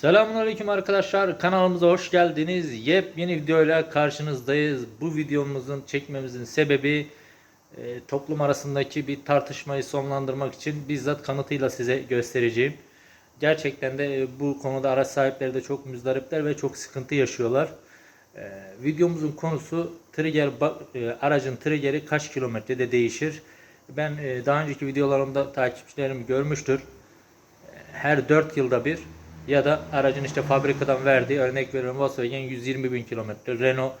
Selamünaleyküm arkadaşlar. Kanalımıza hoş geldiniz. Yepyeni videoyla karşınızdayız. Bu videomuzun çekmemizin sebebi e, toplum arasındaki bir tartışmayı sonlandırmak için bizzat kanıtıyla size göstereceğim. Gerçekten de e, bu konuda araç sahipleri de çok müzdaripler ve çok sıkıntı yaşıyorlar. E, videomuzun konusu trigger e, aracın triggeri kaç kilometrede değişir? Ben e, daha önceki videolarımda takipçilerim görmüştür her 4 yılda bir ya da aracın işte fabrikadan verdiği örnek veriyorum Volkswagen 120 bin kilometre Renault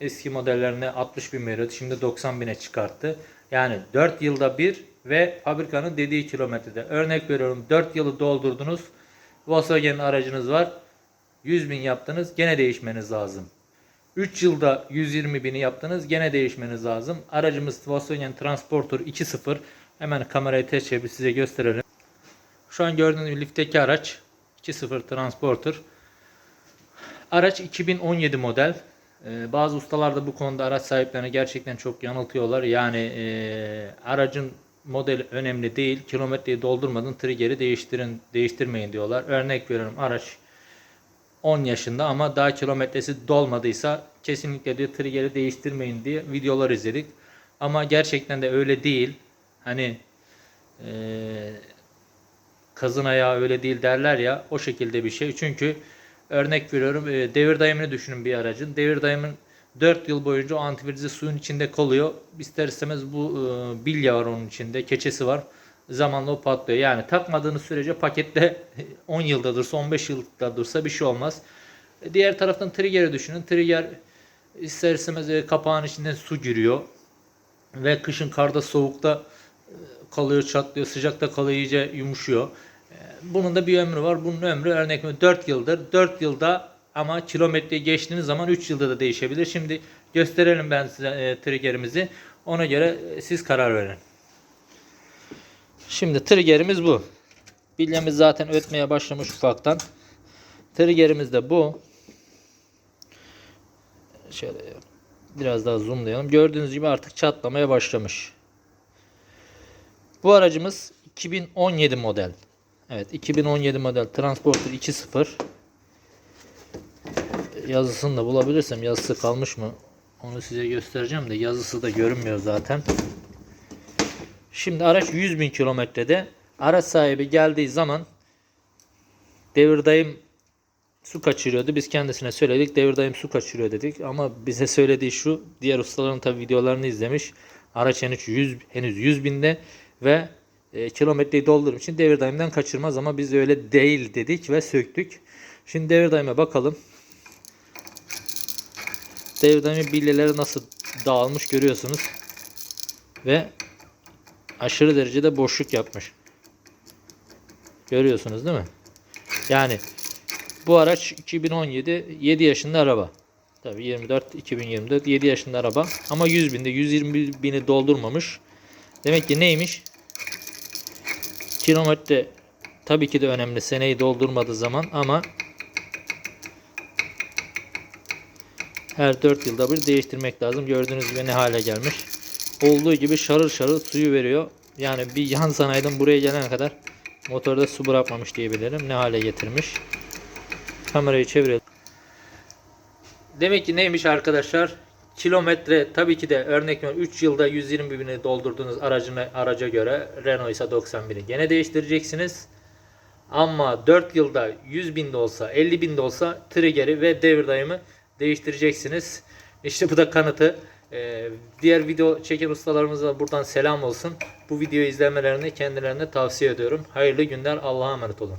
eski modellerine 60 bin veriyordu şimdi 90 bine çıkarttı. Yani 4 yılda bir ve fabrikanın dediği kilometrede. Örnek veriyorum 4 yılı doldurdunuz Volkswagen aracınız var 100 bin yaptınız gene değişmeniz lazım. 3 yılda 120 bini yaptınız gene değişmeniz lazım. Aracımız Volkswagen Transporter 2.0 hemen kamerayı test çevirip size gösterelim. Şu an gördüğünüz gibi lifteki araç 2.0 Transporter. Araç 2017 model. Ee, bazı ustalar da bu konuda araç sahiplerini gerçekten çok yanıltıyorlar. Yani e, aracın modeli önemli değil. Kilometreyi doldurmadan triggeri değiştirin, değiştirmeyin diyorlar. Örnek veriyorum araç 10 yaşında ama daha kilometresi dolmadıysa kesinlikle diyor triggeri değiştirmeyin diye videolar izledik. Ama gerçekten de öyle değil. Hani eee kazın ayağı öyle değil derler ya o şekilde bir şey. Çünkü örnek veriyorum e, devir daimini düşünün bir aracın. Devir daimin 4 yıl boyunca o antifrizi suyun içinde kalıyor. İster istemez bu e, bilya var onun içinde, keçesi var. Zamanla o patlıyor. Yani takmadığınız sürece pakette 10 yılda dursa 15 yılda dursa bir şey olmaz. E, Diğer taraftan trigger'i düşünün. Trigger ister istemez e, kapağın içinden su giriyor. Ve kışın karda soğukta kalıyor, çatlıyor, sıcakta kalıyor, iyice yumuşuyor. Ee, Bunun da bir ömrü var. Bunun ömrü örnek veriyorum 4 yıldır. 4 yılda ama kilometreyi geçtiğiniz zaman 3 yılda da değişebilir. Şimdi gösterelim ben size e, triggerimizi. Ona göre e, siz karar verin. Şimdi triggerimiz bu. Bilyemiz zaten ötmeye başlamış ufaktan. Triggerimiz de bu. Şöyle biraz daha zoomlayalım. Gördüğünüz gibi artık çatlamaya başlamış. Bu aracımız 2017 model. Evet 2017 model Transporter 2.0. Yazısını da bulabilirsem yazısı kalmış mı onu size göstereceğim de yazısı da görünmüyor zaten. Şimdi araç 100.000 kilometrede araç sahibi geldiği zaman devir daim su kaçırıyordu. Biz kendisine söyledik devir daim su kaçırıyor dedik. Ama bize söylediği şu diğer ustaların tabi videolarını izlemiş. Araç henüz 100, henüz 100 binde ve e, kilometreyi doldurmak için devir daimden kaçırmaz ama biz öyle değil dedik ve söktük. Şimdi devir daime bakalım. Devir daimi bilyeleri nasıl dağılmış görüyorsunuz. Ve aşırı derecede boşluk yapmış. Görüyorsunuz değil mi? Yani bu araç 2017 7 yaşında araba. Tabii 24 2024 7 yaşında araba ama 100 binde 120 bini doldurmamış. Demek ki neymiş? Kilometre tabii ki de önemli seneyi doldurmadığı zaman ama her 4 yılda bir değiştirmek lazım. Gördüğünüz gibi ne hale gelmiş. Olduğu gibi şarıl şarıl suyu veriyor. Yani bir yan sanayiden buraya gelene kadar motorda su bırakmamış diyebilirim. Ne hale getirmiş. Kamerayı çevirelim. Demek ki neymiş arkadaşlar? Kilometre tabii ki de örnek veriyorum 3 yılda 120 bini doldurduğunuz aracına, araca göre Renault ise 90 bini gene değiştireceksiniz. Ama 4 yılda 100 bin de olsa 50 bin de olsa triggeri ve devir daimı değiştireceksiniz. İşte bu da kanıtı. Ee, diğer video çeken ustalarımıza buradan selam olsun. Bu videoyu izlemelerini kendilerine tavsiye ediyorum. Hayırlı günler. Allah'a emanet olun.